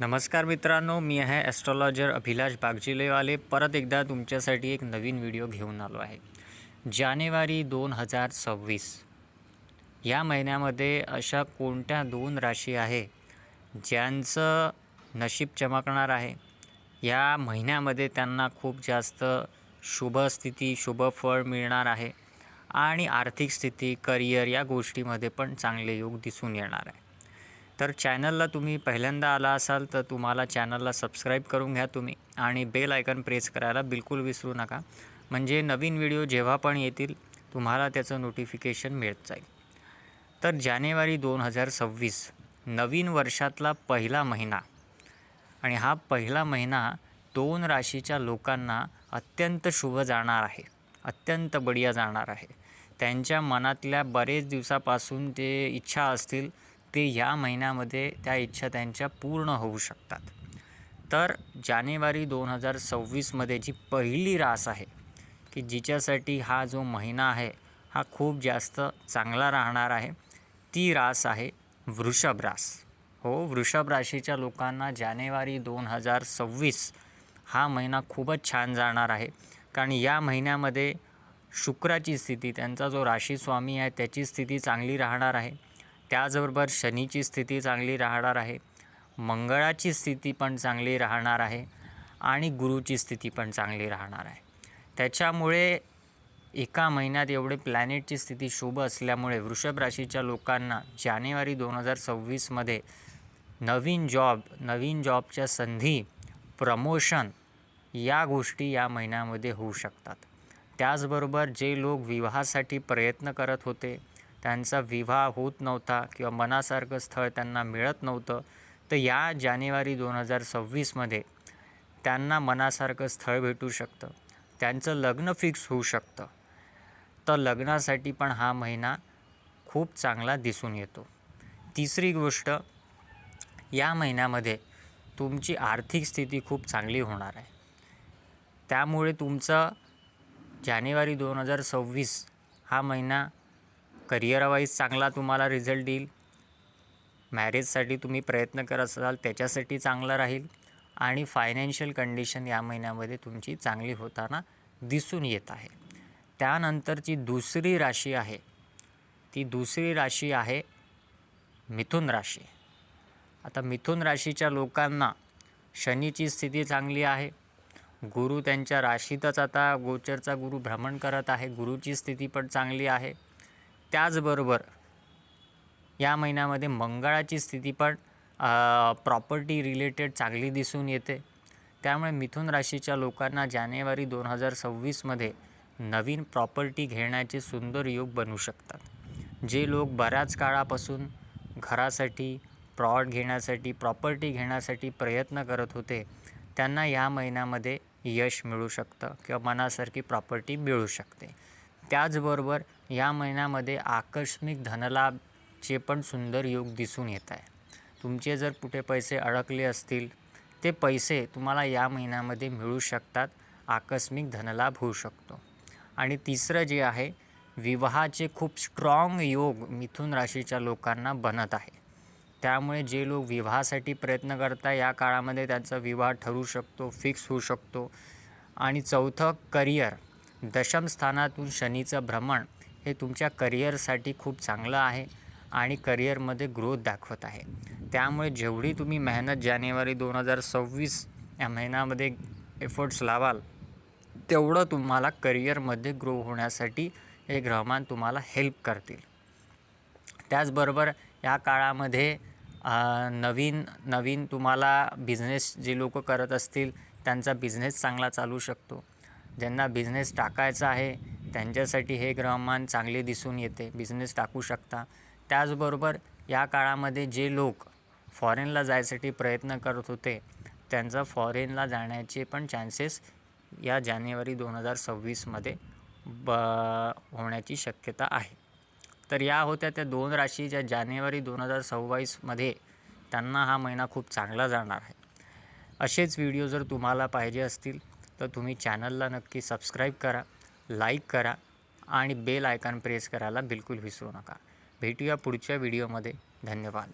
नमस्कार मित्रांनो मी आहे ॲस्ट्रॉलॉजर अभिलाष बागजिलेवाले. परत एकदा तुमच्यासाठी एक नवीन व्हिडिओ घेऊन आलो आहे. जानेवारी दोन हजार सव्वीस. या महिन्यामध्ये अशा कोणत्या दोन राशी आहे ज्यांचं नशीब चमकणार आहे? या महिन्यामध्ये त्यांना खूप जास्त शुभ स्थिती शुभ फळ मिळणार आहे आणि आर्थिक स्थिती करिअर या गोष्टीमध्ये पण चांगले योग दिसून येणार आहे. तर चॅनलला तुम्ही पहिल्यांदा आला असाल तर तुम्हाला चॅनलला सबस्क्राईब करून घ्या तुम्ही आणि बेल आयकन प्रेस करायला बिलकुल विसरू नका. म्हणजे नवीन व्हिडिओ जेव्हा पण येतील तुम्हाला त्याचं नोटिफिकेशन मिळत जाईल. तर जानेवारी दोन हजार सव्वीस नवीन वर्षातला पहिला महिना. आणि हा पहिला महिना दोन राशीच्या लोकांना अत्यंत शुभ जाणार आहे. अत्यंत बढिया जाणार आहे. त्यांच्या मनातल्या बरेच दिवसापासून ते इच्छा असतील ते या महिन्यामध्ये त्या इच्छा त्यांच्या पूर्ण होऊ शकतात. तर जानेवारी दोन हजार सव्वीसमध्ये जी पहिली रास आहे की जिच्यासाठी हा जो महिना आहे हा खूप जास्त चांगला राहणार आहे ती रास आहे वृषभ रास. हो वृषभ राशीच्या लोकांना जानेवारी दोन हजार सव्वीस हा महिना खूपच छान जाणार आहे. कारण या महिन्यामध्ये शुक्राची स्थिती त्यांचा जो राशीस्वामी आहे त्याची स्थिती चांगली राहणार आहे. त्याचबरोबर शनीची स्थिती चांगली राहणार आहे. मंगळाची स्थिती पण चांगली राहणार आहे आणि गुरुची स्थिती पण चांगली राहणार आहे. त्याच्यामुळे एका महिन्यात एवढे प्लॅनेटची स्थिती शुभ असल्यामुळे वृषभ राशीच्या लोकांना जानेवारी दोन हजार सव्वीसमध्ये नवीन जॉब नवीन जॉबच्या संधी प्रमोशन या गोष्टी या महिन्यामध्ये होऊ शकतात. त्याचबरोबर जे लोक विवाहासाठी प्रयत्न करत होते त्यांचा विवाह होत नव्हता किंवा मनासारखं स्थळ त्यांना मिळत नव्हतं तर या जानेवारी दोन हजार सव्वीसमध्ये त्यांना मनासारखं स्थळ भेटू शकतं. त्यांचं लग्न फिक्स होऊ शकतं. तर लग्नासाठी पण हा महिना खूप चांगला दिसून येतो. तिसरी गोष्ट या महिन्यामध्ये तुमची आर्थिक स्थिती खूप चांगली होणार आहे. त्यामुळे तुमचं जानेवारी दोन हजार सव्वीस हा महिना करिअरवाईज चांगला तुम्हाला रिझल्ट येईल मॅरेजसाठी तुम्ही प्रयत्न करत असाल त्याच्यासाठी चांगलं राहील आणि फायनान्शियल कंडिशन या महिन्यामध्ये तुमची चांगली होताना दिसून येत आहे. त्यानंतरची दुसरी राशी आहे. ती दुसरी राशी आहे मिथुन राशी. आता मिथुन राशीच्या लोकांना शनीची स्थिती चांगली आहे. गुरु त्यांच्या राशीतच आता गोचरचा गुरु भ्रमण करत आहे. गुरुची स्थिती पण चांगली आहे. त्याचबरोबर या महिन्यामध्ये मंगळाची स्थिती पण प्रॉपर्टी रिलेटेड चांगली दिसून येते. त्यामुळे मिथुन राशीच्या लोकांना जानेवारी दोन हजार सव्वीसमध्ये नवीन प्रॉपर्टी घेण्याचे सुंदर योग बनू शकतात. जे लोक बऱ्याच काळापासून घरासाठी प्रॉड घेण्यासाठी प्रॉपर्टी घेण्यासाठी प्रयत्न करत होते त्यांना या महिन्यामध्ये यश मिळू शकतं किंवा मनासारखी प्रॉपर्टी मिळू शकते. त्याचबरोबर या महिन्यामध्ये आकस्मिक धनलाभचे पण सुंदर योग दिसून येत आहे. तुमचे जर कुठे पैसे अडकले असतील ते पैसे तुम्हाला या महिन्यामध्ये मिळू शकतात आकस्मिक धनलाभ होऊ शकतो. आणि तिसरं जे आहे विवाहाचे खूप स्ट्रॉंग योग मिथुन राशीच्या लोकांना बनत आहे. त्यामुळे जे लोक विवाहासाठी प्रयत्न करता या काळामध्ये त्यांचा विवाह ठरू शकतो फिक्स होऊ शकतो. आणि चौथं करिअर दशम स्थानातून शनीचं भ्रमण हे तुमच्या करिअरसाठी खूप चांगलं आहे आणि करिअरमध्ये ग्रोथ दाखवत आहे. त्यामुळे जेवढी तुम्ही मेहनत जानेवारी दोन हजार सव्वीस या महिन्यामध्ये एफर्ट्स लावाल तेवढं तुम्हाला करिअरमध्ये ग्रो होण्यासाठी हे ग्रहमान तुम्हाला हेल्प करतील. त्याचबरोबर या काळामध्ये नवीन नवीन तुम्हाला बिझनेस जे लोक करत असतील त्यांचा बिझनेस चांगला चालू शकतो. ज्यांना बिझनेस टाकायचा आहे त्यांच्यासाठी हे ग्रहमान चांगले दिसून येते. बिझनेस टाकू शकता. त्याचबरोबर या काळामध्ये जे लोक फॉरेनला जायसाठी प्रयत्न करत होते त्यांचा फॉरेनला जाण्याचे पण चान्सेस या जानेवारी दोन हजार सव्वीसमध्ये ब होण्याची शक्यता आहे. तर या होत्या त्या दोन राशी ज्या जानेवारी दोन हजार सव्वीसमध्ये त्यांना हा महिना खूप चांगला जाणार आहे. असेच व्हिडिओ जर तुम्हाला पाहिजे असतील तर तुम्ही चॅनलला नक्की सबस्क्राईब करा. लाईक करा आणि बेल आयकॉन प्रेस करायला बिलकुल विसरू नका. भेटूया पुढच्या व्हिडिओमध्ये. धन्यवाद.